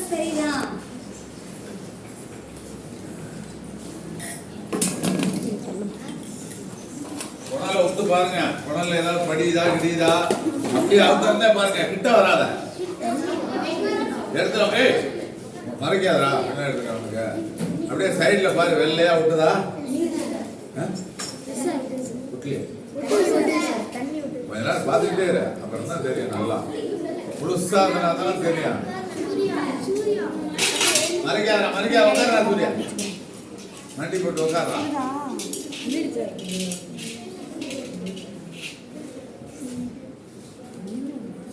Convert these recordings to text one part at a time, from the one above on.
சொல்றதும் சரிதான் குணால ஒத்து பாருங்க. குடல்ல ஏதாவது படியுதா கிடியுதா? அப்படியே அவுத்தே பாருங்க. கிட்ட வராத. எடுத்துட ஏய் மறைக்காதடா. என்ன எடுத்துக்க அவனுக்கு அப்படியே சைடுல பாரு. வெள்ளையா விட்டுதா ஆ? விட்டுலையே கொஞ்ச நேரம் பார்த்துக்கிட்டே இரு. அப்புறம் தான் தெரியும் நல்லா. முழுசா இருந்தா தான் தெரியும். மறைக்காதடா மறைக்காத உட்காரா சூர்யா. மண்டி போட்டு உட்காரா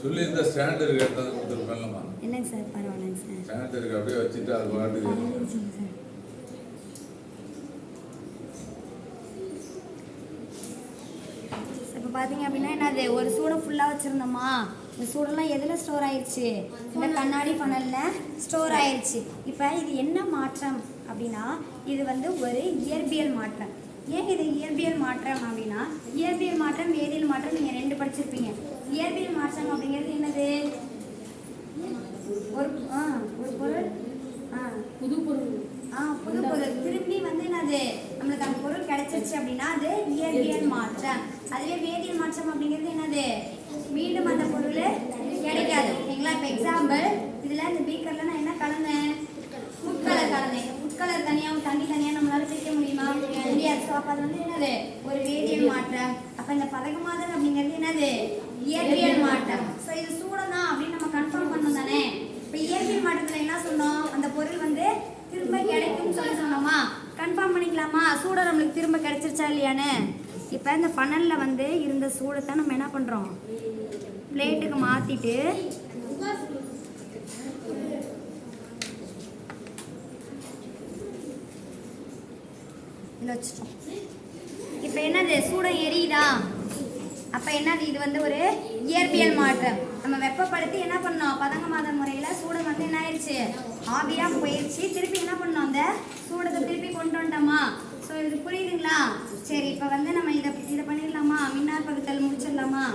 சொல்லி இந்த ஸ்டாண்ட் இருக்கு எடுத்தது கொடுத்துருப்பேன்லம்மா இல்லைங்க சார் பரவாயில்லைங்க சார். ஸ்டாண்ட் இருக்கு அப்படியே வச்சுட்டு அது பாட்டுக்கு. இப்போ பார்த்தீங்க அப்படின்னா என்னது ஒரு சூடை ஃபுல்லாக வச்சுருந்தோமா? இந்த சூடெல்லாம் எதில் ஸ்டோர் ஆயிடுச்சு இந்த கண்ணாடி பணலில் ஸ்டோர் ஆயிடுச்சு இப்போ இது என்ன மாற்றம் அப்படின்னா இது வந்து ஒரு இயற்பியல் மாற்றம். ஏன் இது இயற்பியல் மாற்றம் அப்படின்னா இயற்பியல் மாற்றம் வேதியியல் மாற்றம் நீங்கள் ரெண்டு படிச்சிருப்பீங்க. இயற்பியல் மாற்றம் அப்படிங்கிறது என்னது? ஒரு ஆ ஒரு பொருள் ஆ. புது பொருள் ஆ புது பொருள். திரும்பி வந்து என்னது? நம்மளுக்கு அந்த பொருள் கிடைச்சிருச்சு அப்படின்னா அது இயற்பியல் மாற்றம். அதுவே வேதியியல் மாற்றம் அப்படிங்கிறது என்னது? தனியாகவும் தண்ணி தனியாக நம்மளால பிரிக்க முடியுமா? முடியாது ஸோ அப்போ அது வந்து என்னது? ஒரு வேதியியல் மாற்றம் அப்போ இந்த பதகமாதல் அப்படிங்கிறது என்னது? இயற்பியல் மாற்றம் ஸோ இது சூடம் தான் அப்படின்னு நம்ம கன்ஃபார்ம் பண்ணோம் தானே? இப்போ இயற்பியல் மாற்றத்தில் என்ன சொன்னோம்? அந்த பொருள் வந்து திரும்ப கிடைக்கும்னு சொல்லி சொன்னோமா? கன்ஃபார்ம் பண்ணிக்கலாமா? சூடம் நம்மளுக்கு திரும்ப கிடைச்சிருச்சா இல்லையான்னு? இப்போ இந்த ஃபனலில் வந்து இருந்த சூடத்தை நம்ம என்ன பண்ணுறோம் பிளேட்டுக்கு மாற்றிட்டு இதில் வச்சுட்டோம் இப்போ என்னது? சூடம் எரியுதா? அப்போ என்னது? இது வந்து ஒரு இயற்பியல் மாற்றம். நம்ம வெப்பப்படுத்தி என்ன பண்ணோம்? பதங்க மாத முறையில் சூடம் வந்து என்ன ஆயிடுச்சு ஆவியாக போயிடுச்சு திருப்பி என்ன பண்ணோம்? அந்த சூடத்தை திருப்பி கொண்டு வந்துட்டோமா? ஸோ இது புரியுதுங்களா? சரி இப்போ வந்து நம்ம இதை இதை பண்ணிடலாமா? மின்னார் பகுத்தல் முடிச்சிடலாமா?